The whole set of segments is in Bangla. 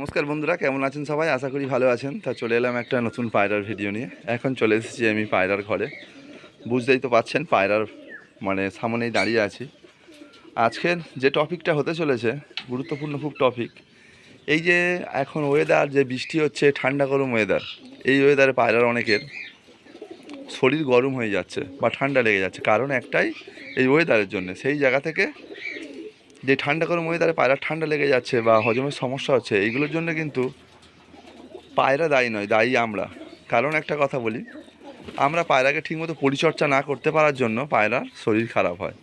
নমস্কার বন্ধুরা, কেমন আছেন সবাই? আশা করি ভালো আছেন। তা চলে এলাম একটা নতুন পায়রার ভিডিও নিয়ে। এখন চলে এসেছি আমি পায়রার ঘরে। বুঝতেই তো পাচ্ছেন, পায়রার মানে সামনেই দাঁড়িয়ে আছি। আজকের যে টপিকটা হতে চলেছে, গুরুত্বপূর্ণ খুব টপিক, এই যে এখন ওয়েদার যে বৃষ্টি হচ্ছে, ঠান্ডা গরম ওয়েদার এই ওয়েদারে পায়রার অনেকের শরীর গরম হয়ে যাচ্ছে বা ঠান্ডা লেগে যাচ্ছে। কারণ একটাই, এই ওয়েদারের জন্য। সেই জায়গা থেকে যে ঠান্ডা গরম ওয়েদারে পায়রার ঠান্ডা লেগে যাচ্ছে বা হজমের সমস্যা হচ্ছে এইগুলোর জন্য কিন্তু পায়রা দায়ী নয়, দায়ী আমরা। কারণ একটা কথা বলি, আমরা পায়রাকে ঠিকমতো পরিচর্যা না করতে পারার জন্য পায়রার শরীর খারাপ হয়।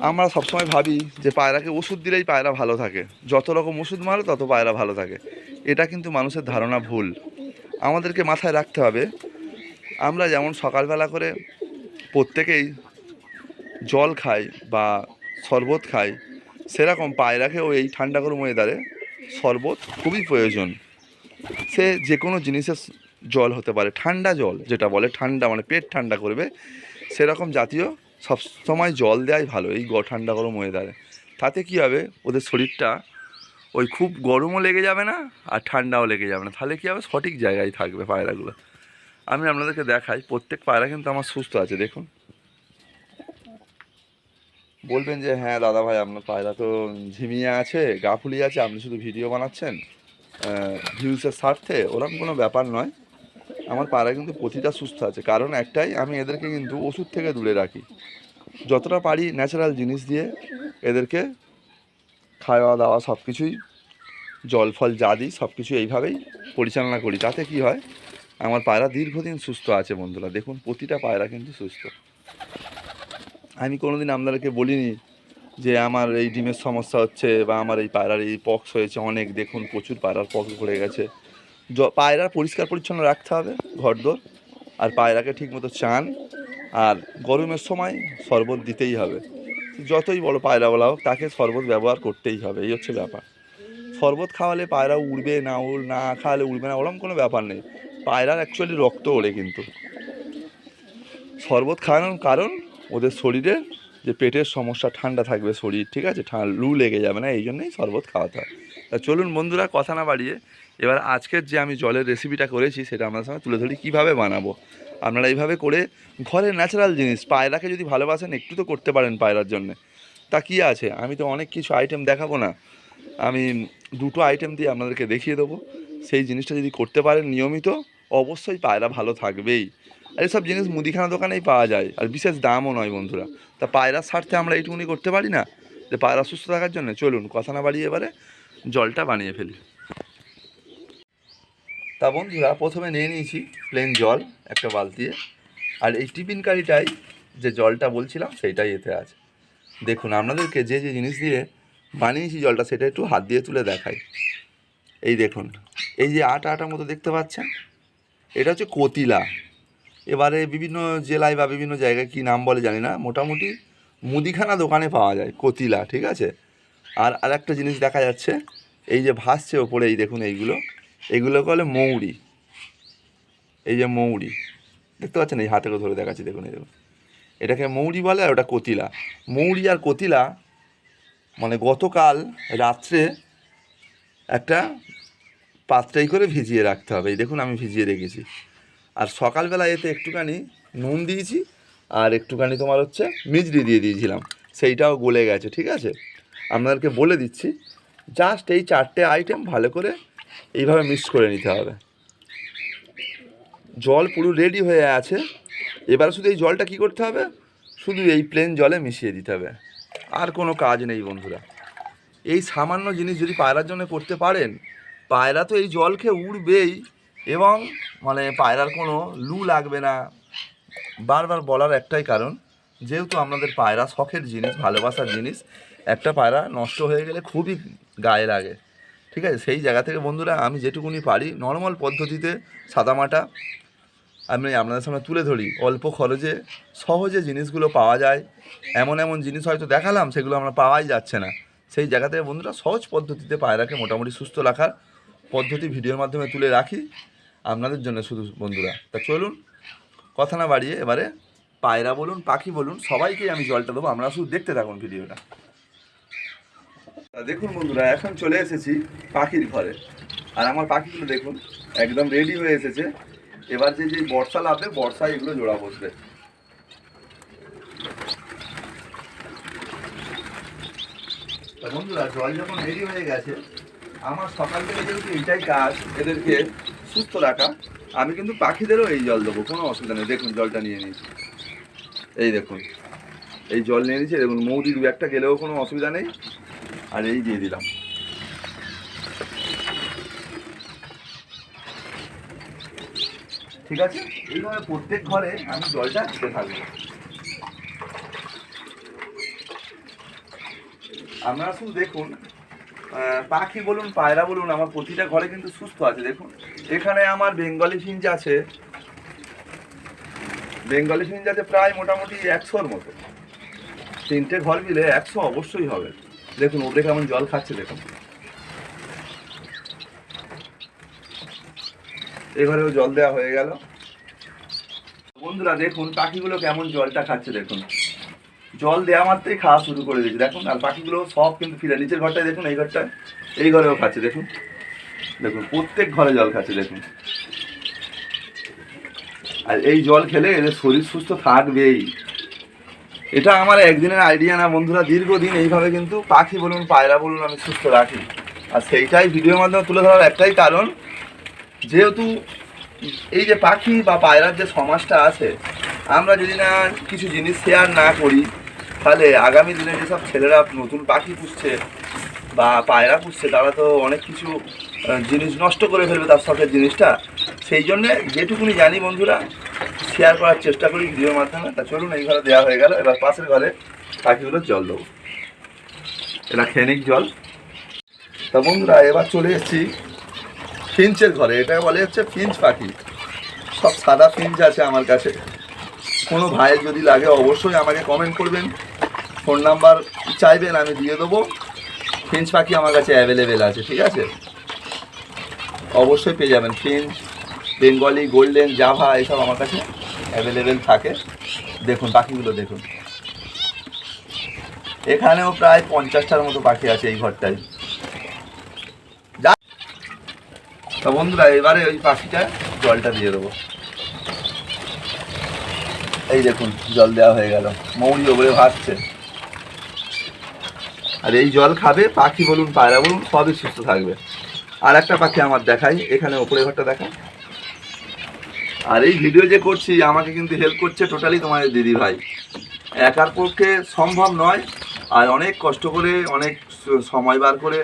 আমরা সবসময় ভাবি যে পায়রাকে ওষুধ দিলেই পায়রা ভালো থাকে, যত রকম ওষুধ মারো তত পায়রা ভালো থাকে। এটা কিন্তু মানুষের ধারণা ভুল। আমাদেরকে মাথায় রাখতে হবে, আমরা যেমন সকালবেলা করে প্রত্যেকেই জল খাই বা শরবত খাই। সেরকম পায়রাকেও এই ঠান্ডা গরম ওয়েদারে শরবত খুবই প্রয়োজন। সে যে কোনো জিনিসের জল হতে পারে, ঠান্ডা জল যেটা বলে, ঠান্ডা মানে পেট ঠান্ডা করবে। সেরকম জাতীয় সবসময় জল দেওয়াই ভালো এই ঠান্ডা গরম ওয়েদারে তাতে কী হবে? ওদের শরীরটা ওই খুব গরমও লেগে যাবে না আর ঠান্ডাও লেগে যাবে না। তাহলে কী হবে? সঠিক জায়গায় থাকবে পায়রাগুলো। আমি আপনাদেরকে দেখাই, প্রত্যেক পায়রা কিন্তু আমার সুস্থ আছে, দেখুন। বলবেন যে হ্যাঁ দাদা ভাই আপনার পায়রা তো ঝিমিয়ে আছে, গা ফুলিয়ে আছে, আপনি শুধু ভিডিও বানাচ্ছেন ভিউসের স্বার্থে? ওরকম কোনো ব্যাপার নয়। আমার পায়রা কিন্তু প্রতিটা সুস্থ আছে। কারণ একটাই, আমি এদেরকে কিন্তু ওষুধ থেকে দূরে রাখি। যতটা পারি ন্যাচারাল জিনিস দিয়ে এদেরকে খাওয়া দাওয়া সব কিছুই জল ফল যা দিই সব কিছু এইভাবেই পরিচালনা করি। তাতে কি হয়? আমার পায়রা দীর্ঘদিন সুস্থ আছে বন্ধুরা। দেখুন, প্রতিটা পায়রা কিন্তু সুস্থ। আমি কোনোদিন আপনাদেরকে বলিনি যে আমার এই ডিমের সমস্যা হচ্ছে বা আমার এই পায়রার এই পক্স হয়েছে অনেক। দেখুন, প্রচুর পায়রার পক্স ঘুরে গেছে। পায়রার পরিষ্কার পরিচ্ছন্ন রাখতে হবে, ঘরদোর। আর পায়রাকে ঠিকমতো চান। আর গরমের সময় শরবত দিতেই হবে। যতই বড় পায়রাওয়ালা হোক, তাকে শরবত ব্যবহার করতেই হবে, এই হচ্ছে ব্যাপার। শরবত খাওয়ালে পায়রা উড়বে না, উড়, না খাওয়ালে উড়বে না ওরকম কোনো ব্যাপার নেই। পায়রার অ্যাকচুয়ালি রক্ত ওড়ে কিন্তু। শরবত খাওয়ানোর কারণ ওদের শরীরে যে পেটের সমস্যা, ঠান্ডা থাকবে শরীর, ঠিক আছে? লু লেগে যাবে না, এই জন্যই শরবত খাওয়াতে হয়। তা চলুন বন্ধুরা, কথা না বাড়িয়ে, এবার আজকের যে আমি জলের রেসিপিটা করেছি, সেটা আপনার সঙ্গে তুলে ধরি, কীভাবে বানাবো? আপনারা এইভাবে করে ঘরের ন্যাচারাল জিনিস, পায়রাকে যদি ভালোবাসেন, একটু তো করতে পারেন পায়রার জন্যে। তা কী আছে? আমি তো অনেক কিছু আইটেম দেখাবো না। আমি দুটো আইটেম দিয়ে আপনাদেরকে দেখিয়ে দেবো। সেই জিনিসটা যদি করতে পারেন নিয়মিত, অবশ্যই পায়রা ভালো থাকবেই। আর এসব জিনিস মুদিখানা দোকানেই পাওয়া যায়। আর বিশেষ দামও নয় বন্ধুরা। তা পায়রার স্বার্থে আমরা এইটুকুনি করতে পারি না? যে পায়রা সুস্থ থাকার জন্য চলুন, কথা না বাড়িয়ে এবারে জলটা বানিয়ে ফেলি। তা বন্ধুরা, প্রথমে নিয়ে নিয়েছি প্লেন জল, একটা বালতিয়ে আর এই টিফিন কারিটাই যে জলটা বলছিলাম, সেইটাই এতে আছে। দেখুন, আপনাদেরকে যে যে জিনিস দিয়ে বানিয়েছি জলটা, সেটা একটু হাত দিয়ে তুলে দেখাই। এই দেখুন, এই যে আটা আটা মতো দেখতে পাচ্ছেন? এটা হচ্ছে কতিলা। এবারে বিভিন্ন জেলায় বা বিভিন্ন জায়গায় কী নাম বলে জানি না, মোটামুটি মুদিখানা দোকানে পাওয়া যায়, কতিলা, ঠিক আছে? আর আর একটা জিনিস দেখা যাচ্ছে, এই যে ভাসছে ওপরে, এই দেখুন এইগুলো এইগুলো বলে মৌরি। এই যে মৌরি, দেখতে পাচ্ছেন? এই হাতে ধরে দেখাচ্ছি, দেখুন, এই দেখুন। এটাকে মৌরি বলে আর ওটা কতিলা। মৌরি আর কতিলা মানে গতকাল রাত্রে একটা পাত্রাই করে ভিজিয়ে রাখতে হবে। এই দেখুন, আমি ভিজিয়ে রেখেছি। আর সকালবেলা এতে একটুখানি নুন দিয়েছি, আর একটুখানি তোমার হচ্ছে মিজরি দিয়ে দিয়েছিলাম। সেইটাও গলে গেছে, ঠিক আছে? আপনাদেরকে বলে দিচ্ছি জাস্ট এই চারটে আইটেম ভালো করে এইভাবে মিক্স করে নিতে হবে। জল পুরো রেডি হয়ে আছে। এবার শুধু এই জলটা কি করতে হবে? শুধু এই প্লেন জলে মিশিয়ে দিতে হবে। আর কোনো কাজ নেই বন্ধুরা। এই সামান্য জিনিস যদি পায়রার জন্য করতে পারেন, পায়রা তো এই জল খেয়ে উড়বেই এবং মানে পায়রার কোনো লু লাগবে না। বারবার বলার একটাই কারণ, যেহেতু আমাদের পায়রা শখের জিনিস, ভালোবাসার জিনিস, একটা পায়রা নষ্ট হয়ে গেলে খুবই গায়ে লাগে। ঠিক আছে? সেই জায়গা থেকে বন্ধুরা, আমি যেটুকুনি পারি নর্মাল পদ্ধতিতে সাদামাটা আমি আপনাদের সামনে তুলে ধরি। অল্প খরচে সহজে জিনিসগুলো পাওয়া যায়। এমন এমন জিনিস হয়তো দেখালাম, সেগুলো আমরা পাওয়াই যাচ্ছে না। সেই জায়গা থেকে বন্ধুরা, সহজ পদ্ধতিতে পায়রাকে মোটামুটি সুস্থ রাখার পদ্ধতি ভিডিওর মাধ্যমে তুলে রাখি। আপনাদের জন্য শুধু বন্ধুরা। তা চলুন, কথা না বাড়িয়ে এবারে পায়রা বলুন, পাখি বলুন সবাইকেই আমি জলটা দেবো আপনারা শুধু দেখতে থাকুন ভিডিওটা। দেখুন বন্ধুরা, এখন চলে এসেছি পাখির ঘরে। আর আমার পাখিগুলো দেখুন, একদম রেডি হয়ে এসেছে। এবার যে যে বর্ষা লাভবে বর্ষায় এগুলো জোড়া বসবে। বন্ধুরা, জল যখন রেডি হয়ে গেছে, আমার সকাল থেকে যেহেতু এইটাই কাজ, এদেরকে সুস্থ রাখা। আমি কিন্তু পাখিদেরও এই জল দেবো, কোনো অসুবিধা নেই। দেখুন, জলটা নিয়ে নিয়েছি। এই দেখুন, এই জল নিয়ে নিয়েছি। দেখুন মৌরি দু একটা গেলেও কোনো অসুবিধা নেই। আর এই দিয়ে দিলাম। ঠিক আছে? এইভাবে প্রত্যেক ঘরে আমি জলটা দিতে থাকব আপনারা শুধু দেখুন পাখি বলুন, পায়রা বলুন, আমার প্রতিটা ঘরে কিন্তু সুস্থ আছে, দেখুন। এখানে আমার বেঙ্গলি ফিঞ্চ আছে। বেঙ্গলি ফিঞ্চ আছে প্রায় মোটামুটি একশোর মতো। তিনটে ঘর মিলে একশো অবশ্যই হবে। দেখুন, ওদের কেমন জল খাচ্ছে দেখুন। এবারেও জল দেওয়া হয়ে গেল। বন্ধুরা, দেখুন, পাখিগুলো কেমন জলটা খাচ্ছে দেখুন। জল দেওয়া মাত্রই খাওয়া শুরু করে দিয়েছে। দেখুন, আর পাখিগুলো সব কিন্তু ফিরে নিচের ঘরটায় দেখুন, এই ঘরটায় এই ঘরেও খাচ্ছে, দেখুন। দেখুন, প্রত্যেক ঘরে জল খাচ্ছে, দেখুন। আর এই জল খেলে এদের শরীর সুস্থ থাকবেই। এটা আমার একদিনের আইডিয়া না, বন্ধুরা, দীর্ঘদিন এইভাবে কিন্তু পাখি বলুন, পায়রা বলুন, আমি সুস্থ রাখি। আর সেইটাই ভিডিওর মাধ্যমে তুলে ধরার একটাই কারণ, যেহেতু এই যে পাখি বা পায়রার যে সমাজটা আছে, আমরা যদি না কিছু জিনিস শেয়ার না করি, তাহলে আগামী দিনে যেসব ছেলেরা নতুন পাখি পুষছে বা পায়রা পুষছে, তারা তো অনেক কিছু জিনিস নষ্ট করে ফেলবে তার শখের জিনিসটা, সেই জন্যে যেটুকুনি জানি বন্ধুরা শেয়ার করার চেষ্টা করি ভিডিওর মাধ্যমে। তা চলুন, এই ঘরে দেওয়া হয়ে গেল। এবার পাশের ঘরে পাখিগুলো জল দেবো। এটা খেনিক জল। তা বন্ধুরা, এবার চলে এসেছি ফিঞ্চের ঘরে। এটা বলে হচ্ছে ফিঞ্চ পাখি। সব সাদা ফিঞ্চ আছে আমার কাছে। কোনো ভাইয়ের যদি লাগে অবশ্যই আমাকে কমেন্ট করবেন। ফোন নাম্বার চাইবেন, আমি দিয়ে দেবো। ফিঞ্চ পাখি আমার কাছে অ্যাভেলেবেল আছে, ঠিক আছে? অবশ্যই পেয়ে যাবেন। ফিঞ্চ, বেঙ্গলি, গোল্ডেন, জাভা এসব আমার কাছে অ্যাভেলেবেল থাকে। দেখুন, পাখিগুলো দেখুন। এখানেও প্রায় পঞ্চাশটার মতো পাখি আছে এই ঘরটায়। যা- তা বন্ধুরা, এবারে ওই পাখিটা জলটা দিয়ে দেবো। এই দেখুন, জল দেওয়া হয়ে গেল। মৌরি ওপরে ভাসছে। আর এই জল খাবে পাখি বলুন, পায়রা বলুন, সবই সুস্থ থাকবে। আর একটা পাখি আমার দেখাই, এখানে ওপরে ঘরটা দেখায় আর এই ভিডিও যে করছি, আমাকে কিন্তু হেল্প করছে টোটালি তোমাদের দিদি ভাই। একার পক্ষে সম্ভব নয়, আর অনেক কষ্ট করে, অনেক সময় বার করে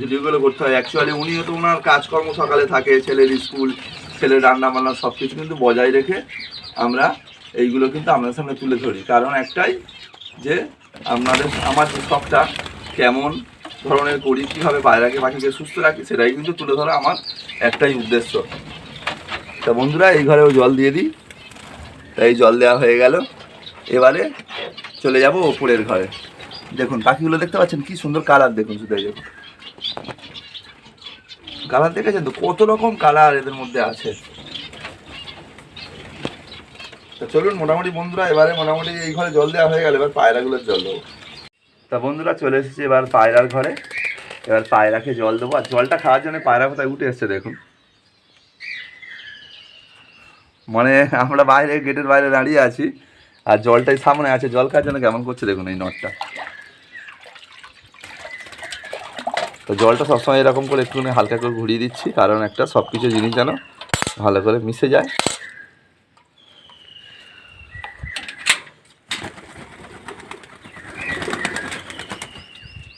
ভিডিওগুলো করতে হয়। অ্যাকচুয়ালি উনিও তো ওনার কাজকর্ম সকালে থাকে, ছেলের স্কুল, ছেলের রান্না বান্না সব কিছু কিন্তু বজায় রেখে আমরা এইগুলো কিন্তু আপনাদের সামনে তুলে ধরি। কারণ একটাই যে, আপনাদের, আমার শখটা কেমন ধরনের করি, কীভাবে পায়রাকে পাখিকে সুস্থ রাখি, সেটাই কিন্তু তুলে ধরা আমার একটাই উদ্দেশ্য। তা বন্ধুরা, এই ঘরেও জল দিয়ে দিই। তাই জল দেওয়া হয়ে গেল। এবারে চলে যাব ওপরের ঘরে। দেখুন, পাখিগুলো দেখতে পাচ্ছেন, কি সুন্দর কালার, দেখুন শুধু দেখুন কালার দেখেছেন তো? কত রকম কালার এদের মধ্যে আছে। তা চলুন, মোটামুটি বন্ধুরা, এবারে মোটামুটি এই ঘরে জল দেওয়া হয়ে গেল, এবার পায়রাগুলোর জল দেবো। তা বন্ধুরা চলে এসেছি এবার পায়রার ঘরে। এবার পায়রাকে জল দেবো। আর জলটা খাওয়ার জন্য পায়রা কোথায় উঠে এসছে দেখুন। মানে আমরা বাইরে, গেটের বাইরে দাঁড়িয়ে আছি। আর জলটাই সামনে আছে। জল খাওয়ার জন্য কেমন করছে দেখুন এই নটটা। তো জলটা সবসময় এরকম করে একটুখানি হালকা করে ঘুরিয়ে দিচ্ছি। কারণ একটা সব কিছু জিনিস যেন ভালো করে মিশে যায়।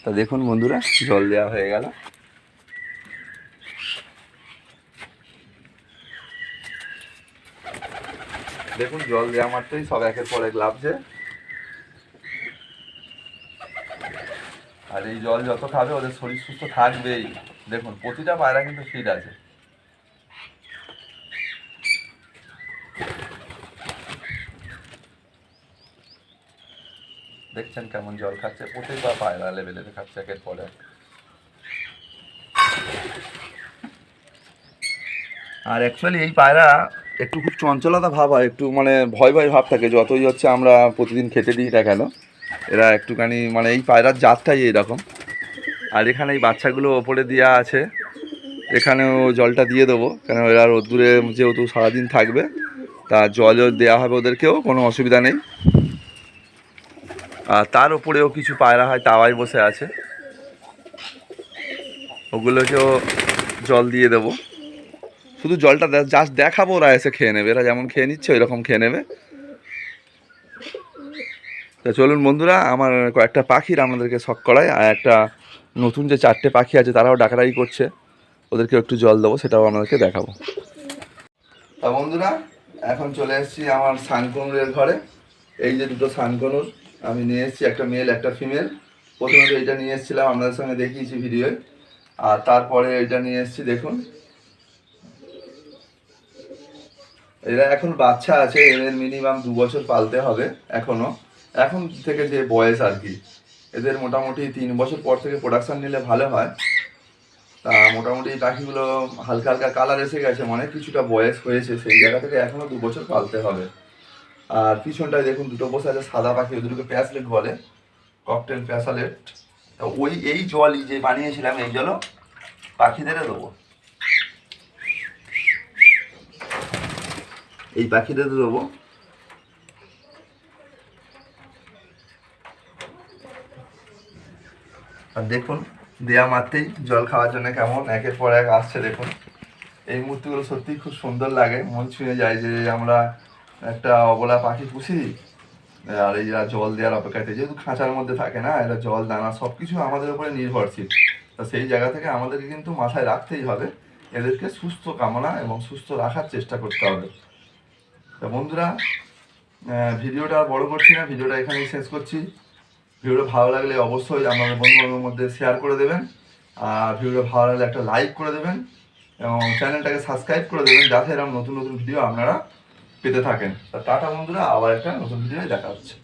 তা দেখুন বন্ধুরা, জল দেওয়া হয়ে গেল। দেখুন, জল দেওয়া মাত্রই সব একের পর এক লাভছে। আর এই জল যত খাবে, ওদের শরীর সুস্থ থাকবেই। দেখুন, প্রতিটা পায়রা কিন্তু ফিট আছে। দেখছেন কেমন জল খাচ্ছে প্রতিটা পায়রা লেভেলে খাচ্ছে একের পরে আর অ্যাকচুয়ালি এই পায়রা একটু খুব চঞ্চলতা ভাব হয়, একটু মানে ভয় ভয় ভাব থাকে, যতই হচ্ছে আমরা প্রতিদিন খেতে দিই না কেন, এরা একটুখানি মানে এই পায়রার জাতটাই এরকম আর এখানে এই বাচ্চাগুলো ওপরে দেওয়া আছে, এখানেও জলটা দিয়ে দেবো, কেন এরা রোদ্দুরে যেহেতু সারাদিন থাকবে, তা জলও দেওয়া হবে ওদেরকেও, কোনো অসুবিধা নেই। তার উপরেও কিছু পায়রা হয়, তাওয়ায় বসে আছে। ওগুলোকেও জল দিয়ে দেবো। শুধু জলটা জাস্ট দেখাবো ওরা এসে খেয়ে নেবে। এরা যেমন খেয়ে নিচ্ছে ওই রকম খেয়ে নেবে। তা চলুন বন্ধুরা, আমার কয়েকটা পাখির আপনাদেরকে শখ করায় আর একটা নতুন যে চারটে পাখি আছে, তারাও ডাকাডাকি করছে। ওদেরকে একটু জল দেবো, সেটাও আপনাদেরকে দেখাবো। তা বন্ধুরা, এখন চলে এসেছি আমার সানকনুরের ঘরে। এই যে দুটো সানকনুর আমি নিয়ে এসেছি একটা মেল একটা ফিমেল প্রথমে তো এটা নিয়ে এসেছিলাম, আপনাদের সঙ্গে দেখিয়েছি ভিডিওয়ে আর তারপরে এটা নিয়ে এসেছি, দেখুন। এরা এখন বাচ্চা আছে, এদের মিনিমাম দু বছর পালতে হবে এখনও। এখন থেকে যে বয়স আর কি, এদের মোটামুটি তিন বছর পর থেকে প্রোডাকশান নিলে ভালো হয়। তা মোটামুটি পাখিগুলো হালকা হালকা কালার এসে গেছে মানে কিছুটা বয়স হয়েছে, সেই জায়গা থেকে এখনও দু বছর পালতে হবে। আর পিছনটায় দেখুন দুটো বসে আছে সাদা পাখি, ওদেরকে প্যাসলেট বলে, ককটেল প্যাসালেট। ওই, এই জলই যে বানিয়েছিলাম, এই জলও পাখিদের দেবো। এই পাখিদের দেবো। আর দেখুন, দেয়া মাত্রেই জল খাওয়ার জন্য কেমন, একের পর এক আসছে, দেখুন। এই মূর্তিগুলো সত্যিই খুব সুন্দর লাগে। মন ছুঁয়ে যায় যে আমরা একটা অবলা পাখি পুষি, আর এরা জল দেওয়ার অপেক্ষাতে, যেহেতু খাঁচার মধ্যে থাকে না, এরা জল, দানা সব কিছু আমাদের উপরে নির্ভরশীল। তা সেই জায়গা থেকে আমাদেরকে কিন্তু মাথায় রাখতেই হবে, এদেরকে সুস্থ কামনা এবং সুস্থ রাখার চেষ্টা করতে হবে। তা বন্ধুরা ভিডিওটা আর বড় করছি না, ভিডিওটা এখানেই শেষ করছি। ভিডিওটা ভালো লাগলে অবশ্যই আমাদের বন্ধু বান্ধবের মধ্যে শেয়ার করে দেবেন, আর ভিডিওটা ভালো লাগলে একটা লাইক করে দেবেন, এবং চ্যানেলটাকে সাবস্ক্রাইব করে দেবেন, যাতে এরকম নতুন নতুন ভিডিও আপনারা পেতে থাকেন। তা টাটা বন্ধুরা আবার একটা নতুন ভিডিও দেখা হচ্ছে।